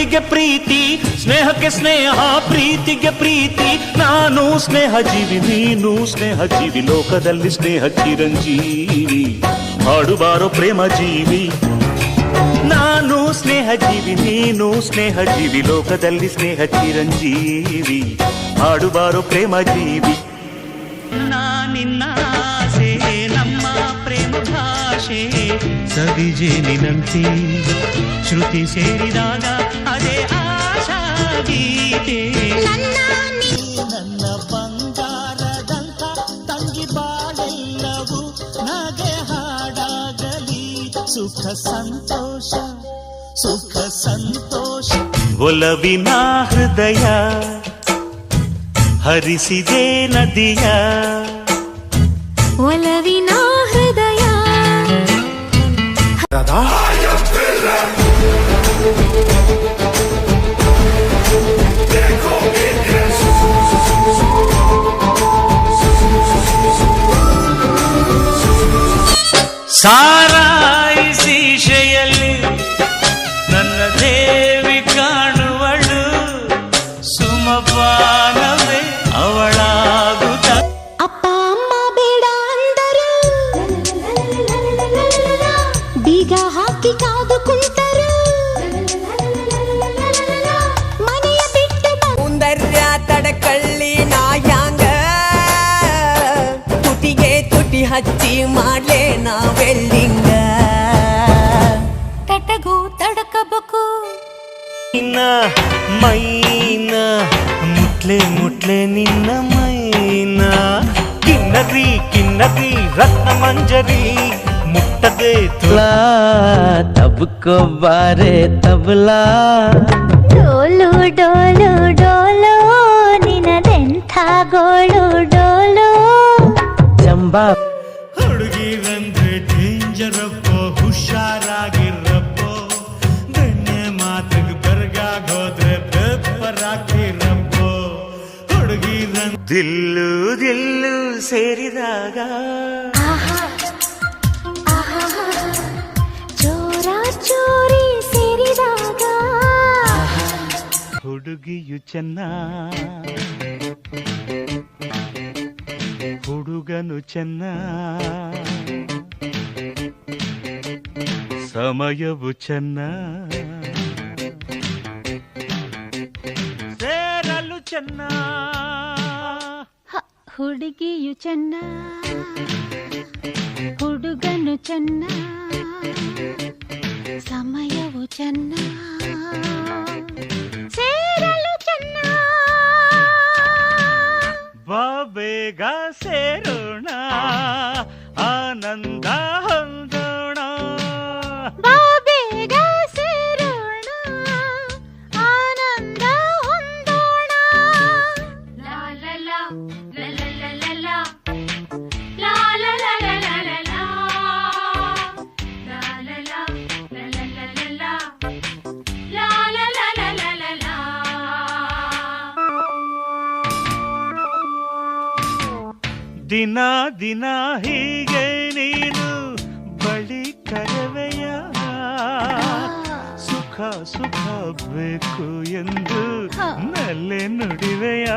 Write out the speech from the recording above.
ಪ್ರೀತಿಗೆ ಪ್ರೀತಿ ಸ್ನೇಹಕ್ಕೆ ಸ್ನೇಹ ಪ್ರೀತಿಗೆ ಪ್ರೀತಿ ನಾನು ಸ್ನೇಹ ಜೀವಿ ನೀನು ಸ್ನೇಹ ಜೀವಿ ಲೋಕದಲ್ಲಿ ಸ್ನೇಹ ಚಿರಂಜೀವಿ ಹಾಡುಬಾರೋ ಪ್ರೇಮ ಜೀವಿ ನಾನು ಸ್ನೇಹ ಜೀವಿ ನೀನು ಸ್ನೇಹ ಜೀವಿ ಲೋಕದಲ್ಲಿ ಸ್ನೇಹ ಚಿರಂಜೀವಿ ಹಾಡುಬಾರೋ ಪ್ರೇಮ ಜೀವಿ ನಿನ್ನ ಆಸೆ ನಮ್ಮ ಪ್ರೇಮ ಭಾಷೆ ಸವಿಜೇನಿನಂತೆ ಶ್ರುತಿ ಸೇರಿದಾಗ ಅದೇ ಆಶಾ ಗೀತೆ. ನನ್ನ ನಿ- ನನ್ನ ಬಂಗಾರದಂತ ತಂಗಿ ಬಾಳೆಲ್ಲವೂ ನಗೆ ಹಾಡಾಗಲಿ. ಸುಖ ಸಂತೋಷ ಸುಖ ಸಂತೋಷ. ಒಲವಿನ ಹೃದಯ ಹರಿಸಿದೆ ನದಿಯ. ಒಲವಿನ ಸಾರಾಯಿಸಿ ಶೆಯಲ್ಲಿ ನನ್ನ ದೇವಿ ಕಾಣುವಳು ಸುಮಪಾನವೇ ಅವಳಾಗುತ್ತ. ಅಪ್ಪ, ಅಮ್ಮ ಬೇಡ ಅಂದರು. ಬೀಗ ಹಾಕಿ ಕಾದು ಕುಂತರು ಹಚ್ಚಿ ಮಾಡ್ಲೆ ನಾ ವೆಲ್ಡಿಂಗ ತಟಗೂ ತಡಕಬೇಕು ನಿನ್ನ ಮೈನ ಮುಟ್ಲೆ ಮುಟ್ಲೆ ನಿನ್ನ ಮೈನ ಕಿನ್ನರಿ ಕಿನ್ನರಿ ರತ್ನ ಮಂಜರಿ ಮುಟ್ಟದೆ ತುಳಾ ತಬ್ಕೋ ಬಾರೆ ತಬಲಾ ಡೋಲು ಡೋಲು ಡೋಲು ನಿನದೆಂಥ ಗೋಳು ಡೋಲು ಚಂಬಾ ದಿಲ್ಲು ದಿಲ್ಲು ಸೇರಿದಾಗ ಚೋರ ಚೋರಿ ಸೇರಿದಾಗ ಹುಡುಗಿಯು ಚೆನ್ನ ಹುಡುಗನು ಚೆನ್ನ ಸಮಯವು ಚೆನ್ನ ಸೇರಲು ಚೆನ್ನ ಹ, ಹುಡುಗಿಯು ಚೆನ್ನ ಹುಡುಗನು ಚೆನ್ನ ಸಮಯವು ಚೆನ್ನ ದಿನ ದಿನ ಹೀಗೆ ನೀನು ಬಳಿ ಕರವೆಯ. ಸುಖ ಸುಖ ಬೇಕು ಎಂದು ನಲ್ಲೆ ನುಡಿವೆಯ.